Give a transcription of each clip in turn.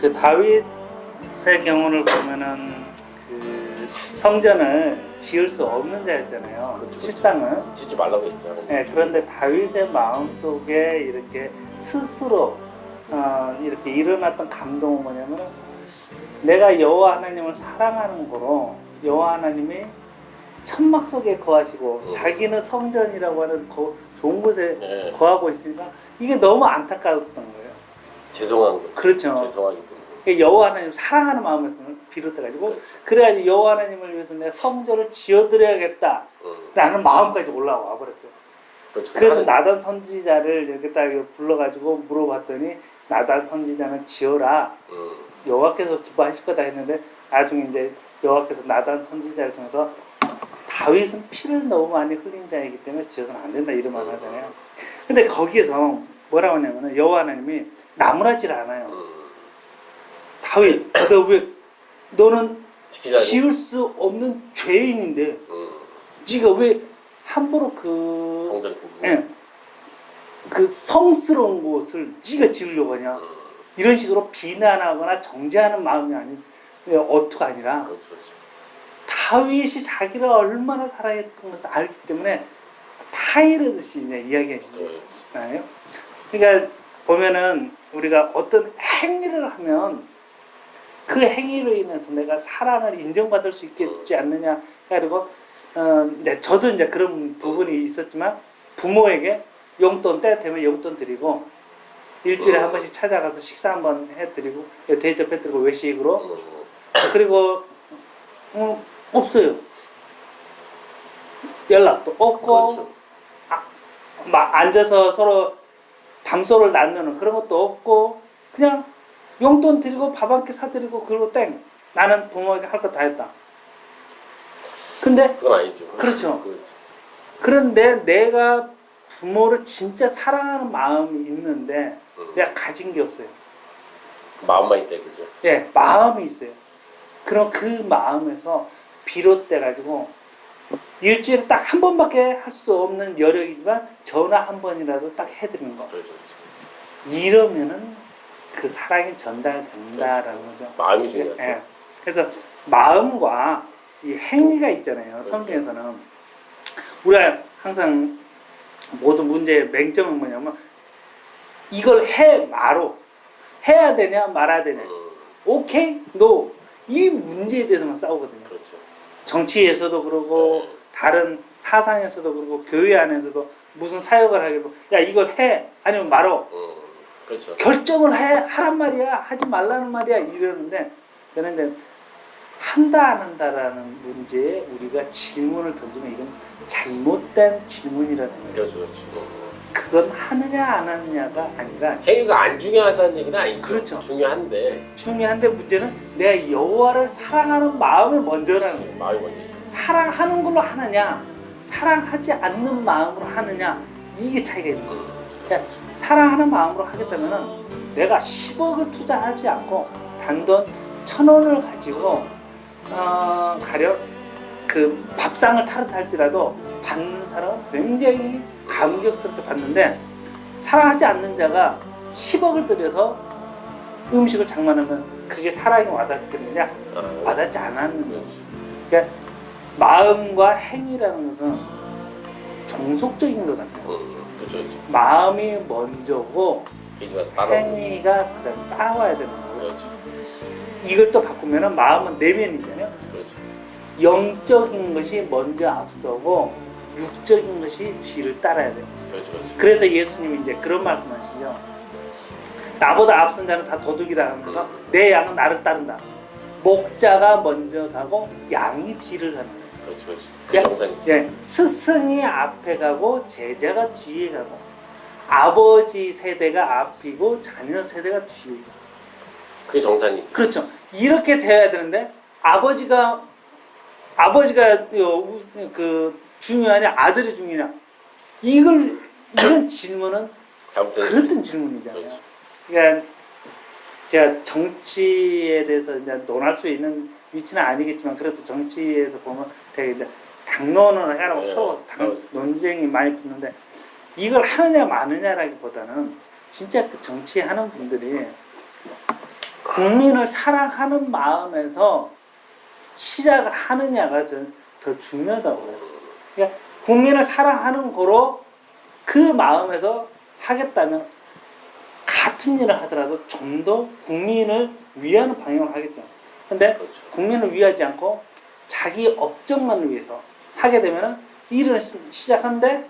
그 다윗의 경우를 보면은 그 성전을 지을 수 없는 자였잖아요. 그렇죠. 실상은. 짓지 말라고 했죠. 네, 그런데 다윗의 마음 속에 이렇게 스스로 어, 이렇게 일어났던 감동은 뭐냐면 내가 여호와 하나님을 사랑하는 거로 여호와 하나님이 천막 속에 거하시고 음. 자기는 성전이라고 하는 거, 좋은 곳에 네. 거하고 있으니까 이게 너무 안타까웠던 거예요. 죄송한 거죠. 그렇죠. 죄송하기 때문에. 여호와 하나님 사랑하는 마음에서 비롯해가지고. 그래가지고 여호와 하나님을 위해서 내가 성전을 지어드려야겠다라는 음. 마음까지 올라와 버렸어요. 그렇죠. 그래서 나단 선지자를 이렇게 딱 불러가지고 물어봤더니 나단 선지자는 지어라 음. 여호와께서 기뻐하실 거다 했는데 나중에 이제 여호와께서 나단 선지자를 통해서 다윗은 피를 너무 많이 흘린 자이기 때문에 지어서는 안 된다 이런 말을 하잖아요. 근데 거기에서 뭐라고 하냐면은 여호와 하나님이 나무라지를 않아요. 음. 다윗 너왜 너는 지키자니. 지을 수 없는 죄인인데 음. 네가 왜 함부로 그 성전. 예. 그 성스러운 곳을 네가 지으려고 하냐 음. 이런 식으로 비난하거나 정죄하는 마음이 아니 예, 어투가 아니라 그렇죠. 그렇죠. 다윗이 자기를 얼마나 사랑했던 것을 알기 때문에 타이르듯이 이제 이야기하시죠. 네. 그러니까 보면은 우리가 어떤 행위를 하면 그 행위로 인해서 내가 사랑을 인정받을 수 있겠지 않느냐 그리고 어 이제 저도 이제 그런 부분이 있었지만 부모에게 용돈 때 되면 용돈 드리고 일주일에 한 번씩 찾아가서 식사 한 번 해드리고 대접해드리고 외식으로 음. 그리고 어, 없어요 연락도 없고 그렇죠. 막 앉아서 서로 담소를 나누는 그런 것도 없고 그냥 용돈 드리고 밥 한 끼 사드리고 그리고 땡 나는 부모에게 할 거 다 했다 근데 그건 아니죠. 그렇죠. 그렇죠. 그런데 내가 부모를 진짜 사랑하는 마음이 있는데 음. 내가 가진 게 없어요 마음만 있다 그죠. 예 마음이 있어요 그럼 그 마음에서 비롯돼 가지고 일주일에 딱 한 번밖에 할 수 없는 여력이지만 전화 한 번이라도 딱 해드리는 거 그렇죠. 그렇죠. 이러면은 그 사랑이 전달된다라는 거죠. 마음이 중요하죠. 예. 그래서 마음과 이 행위가 있잖아요. 그렇죠. 성경에서는 우리가 항상 모든 문제의 맹점은 뭐냐면 이걸 해 마로 해야 되냐 말아야 되냐 음. 오케이 노 이 문제에 대해서만 싸우거든요. 그렇죠. 정치에서도 그러고 네. 다른 사상에서도 그러고 교회 안에서도 무슨 사역을 하려고 야 이걸 해 아니면 말어 음. 그렇죠. 결정을 해 하란 말이야 하지 말라는 말이야 이러는데 저는 이제 한다 안 한다라는 문제에 우리가 질문을 던지면 이건 잘못된 질문이라 생각해요. 그렇죠. 그렇죠. 음. 그건 하느냐 안 하느냐가 아니라 행위가 안 중요하다는 얘기는 아니죠. 그렇죠. 중요한데 중요한데 문제는 내가 여호와를 사랑하는 마음이 먼저라는 거예요. 마음이 먼저. 사랑하는 걸로 하느냐 사랑하지 않는 마음으로 하느냐 이게 차이가 있는 거예요. 음. 그러니까 사랑하는 마음으로 하겠다면은 내가 10억을 투자하지 않고 단돈 천 원을 가지고 어, 가령 그 밥상을 차렸다 할지라도 받는 사람은 굉장히 감격스럽게 받는데 사랑하지 않는 자가 10억을 들여서 음식을 장만하면 그게 사랑이 와닿겠느냐 아, 와닿지 않았는. 그렇죠. 그러니까 마음과 행위라는 것은 종속적인 것 같아요. 음. 그렇죠. 마음이 먼저고 행위가 따로. 행위가 그다음 따라와야 되는 거예요. 그렇죠. 이걸 또 바꾸면은 마음은 내면이잖아요. 그렇죠. 영적인 것이 먼저 앞서고 육적인 것이 뒤를 따라야 돼요. 그렇죠. 그렇죠. 그래서 예수님이 이제 그런 말씀하시죠. 나보다 앞선 자는 다 도둑이다 하면서 내 양은 나를 따른다. 목자가 먼저 가고 양이 뒤를 가는 거예요. 그렇죠. 그렇죠. 야. 그 정상이죠. 예, 스승이 앞에 가고 제자가 뒤에 가고 아버지 세대가 앞이고 자녀 세대가 뒤에 가고 그게 정상이죠. 그렇죠. 이렇게 돼야 되는데 아버지가 아버지가 요 우- 그 중요하냐 아들이 중요하냐 이걸 이런 질문은 잘못된 그랬던 질문이잖아요. 그렇죠. 그러니까 제가 정치에 대해서 이제 논할 수 있는 위치는 아니겠지만 그래도 정치에서 보면 되게 이제 당론을 해라고 네, 당, 그렇죠. 논쟁이 많이 붙는데 이걸 하느냐 마느냐라기보다는 진짜 그 정치하는 분들이 국민을 사랑하는 마음에서 시작을 하느냐가 저- 더 중요하다고 해요. 그러니까 국민을 사랑하는 거로 그 마음에서 하겠다면 같은 일을 하더라도 좀 더 국민을 위하는 방향을 하겠죠. 근데 그렇죠. 국민을 위하지 않고 자기 업적만을 위해서 하게 되면은 일을 시- 시작하는데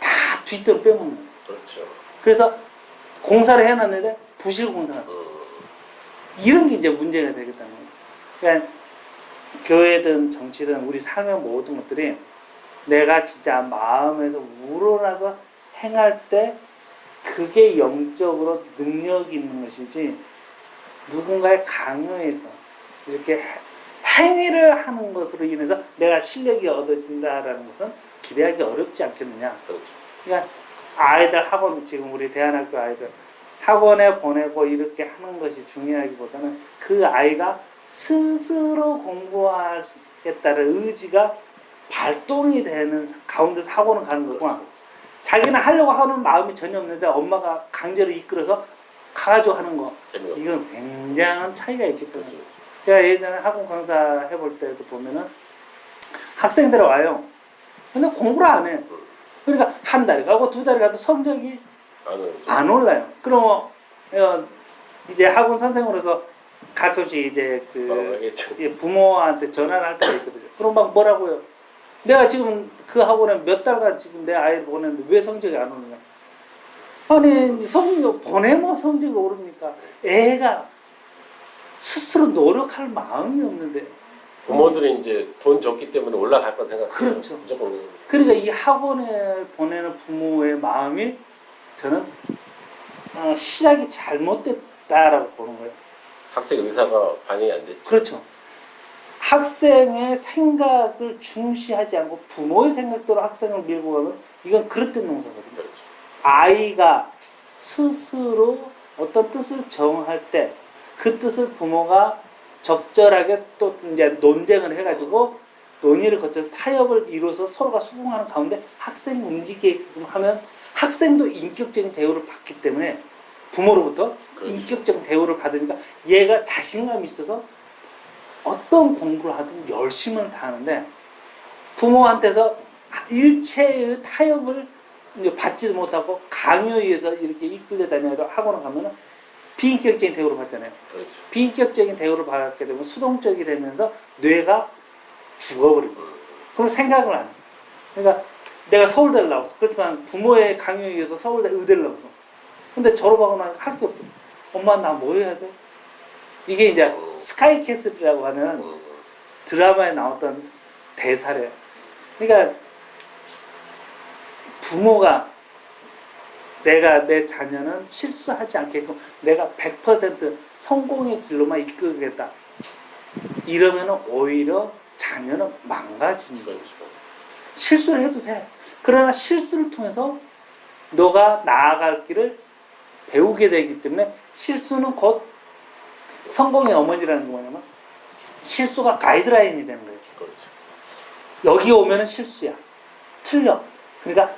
다 뒷돈 빼먹는 거예요. 그렇죠. 그래서 공사를 해놨는데 부실 공사가 돼요. 음, 이런 게 이제 문제가 되겠다는 거예요. 그러니까 교회든 정치든 우리 삶의 모든 것들이 내가 진짜 마음에서 우러나서 행할 때 그게 영적으로 능력이 있는 것이지 누군가의 강요해서 이렇게 해- 행위를 하는 것으로 인해서 내가 실력이 얻어진다라는 것은 기대하기 어렵지 않겠느냐. 그렇죠. 그러니까 아이들 학원 지금 우리 대안학교 아이들 학원에 보내고 이렇게 하는 것이 중요하기보다는 그 아이가 스스로 공부하겠다는 의지가 발동이 되는 가운데서 학원을 가는 거구나. 자기는 하려고 하는 마음이 전혀 없는데 엄마가 강제로 이끌어서 가가지고 하는 거. 이건 굉장한 차이가 있기 때문에. 그렇죠. 제가 예전에 학원 강사 해볼 때도 보면은 학생들이 와요. 근데 공부를 안 해. 그러니까 한 달이 가고 두 달이 가도 성적이 안 올라요. 그럼 어, 이제 학원 선생으로서 가끔씩 이제 그. 예, 부모한테 전화를 할 때가 있거든요. 그럼 막 뭐라고요? 내가 지금 그 학원에 몇 달간 지금 내 아이를 보냈는데 왜 성적이 안 오느냐? 아니 성적 보내면 성적이 오릅니까? 애가 스스로 노력할 마음이 없는데 부모들이 이제 돈 줬기 때문에 올라갈 거 생각해요. 그렇죠. 무조건 그러니까 이 학원에 보내는 부모의 마음이 저는 어, 시작이 잘못됐다라고 보는 거예요. 학생 의사가 반영이 안 됐죠. 그렇죠. 학생의 생각을 중시하지 않고 부모의 생각대로 학생을 밀고 가면 이건 그릇된 농사거든요. 아이가 스스로 어떤 뜻을 정할 때 그 뜻을 부모가 적절하게 또 이제 논쟁을 해가지고 논의를 거쳐서 타협을 이루어서 서로가 수긍하는 가운데 학생이 움직이게끔 하면 학생도 인격적인 대우를 받기 때문에 부모로부터 그렇죠. 인격적인 대우를 받으니까 얘가 자신감이 있어서 어떤 공부를 하든 열심을 다하는데 부모한테서 일체의 타협을 받지도 못하고 강요에 의해서 이렇게 이끌려 다녀도 학원을 가면은 비인격적인 대우를 받잖아요. 그렇죠. 비인격적인 대우를 받게 되면 수동적이 되면서 뇌가. 음, 그럼 생각을 안 해. 그러니까 내가 서울대를 나왔어. 그렇지만 부모의 강요에 의해서 서울대 의대를 나왔어. 근데 졸업하고 나면 할게 없어. 엄마 나 뭐 해야 돼? 이게 이제 스카이캐슬이라고 하는 음, 드라마에 나왔던 대사래요. 그러니까 부모가 내가 내 자녀는 실수하지 않게끔 내가 100% 성공의 길로만 이끌겠다. 이러면 오히려 자녀는 망가지는 거예요. 그렇죠. 실수를 해도 돼. 그러나 실수를 통해서 너가 나아갈 길을 배우게 되기 때문에 실수는 곧 성공의 어머니라는 게 뭐냐면 실수가 가이드라인이 되는 거예요. 그렇죠. 여기 오면은 실수야. 틀려. 그러니까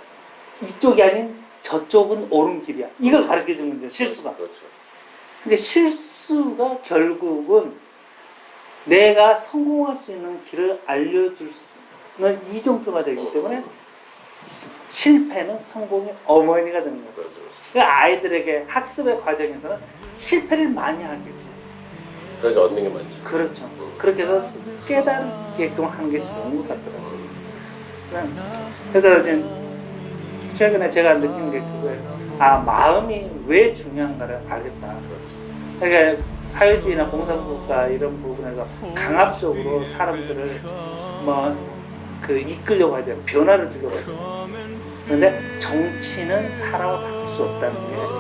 이쪽이 아닌 저쪽은 옳은 길이야. 이걸 가르쳐 주는 거죠. 실수가. 그렇죠. 근데 실수가 결국은 내가 성공할 수 있는 길을 알려줄 수는 이종표가 되기 때문에 시- 실패는 성공의 어머니가 되는 거예요. 그렇죠. 그러니까 아이들에게 학습의 과정에서는 실패를 많이 하게 돼요. 그래서 얻는 게 많죠. 그렇죠. 그렇게 해서 깨닫게끔 하는 게 좋은 것 같더라고요. 그래서 최근에 제가 느낀 게 그거예요. 아 마음이 왜 중요한가를 알겠다. 그러니까 사회주의나 공산국가 이런 부분에서 강압적으로 사람들을 뭐 그 이끌려고 하죠. 변화를 주려고 하죠. 그런데 정치는 사람을 바꿀 수 없다는 게.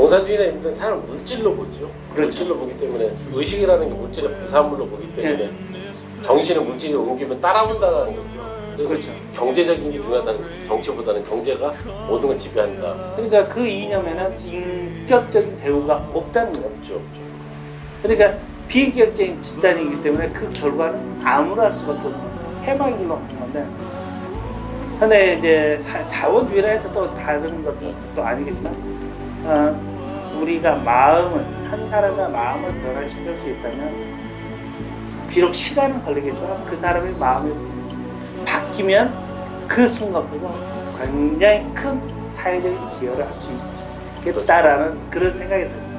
공산주의는 일단 사람 물질로 보죠. 그렇죠. 물질로 보기 때문에 의식이라는 게 물질의 부산물로 보기 때문에 정신을 물질에 옮기면 따라온다는 거죠. 그래서 그렇죠. 경제적인 게 중요하다는 거죠. 정치보다는 경제가 모든 걸 지배한다. 그러니까 그 이념에는 인격적인 대우가 없다는 거예요. 없죠, 없죠. 그러니까 비인격적인 집단이기 때문에 그 결과는 암울할 수밖에 없는 가는 건데 근데 이제 사- 자본주의라 해서 또 다른 것도 또 아니겠지만 어, 우리가 마음을 한 사람의 마음을 변화시킬 수 있다면 비록 시간은 걸리겠지만 그 사람의 마음이 바뀌면 그 순간부터 굉장히 큰 사회적인 기여를 할 수 있겠다라는 그런 생각이 듭니다.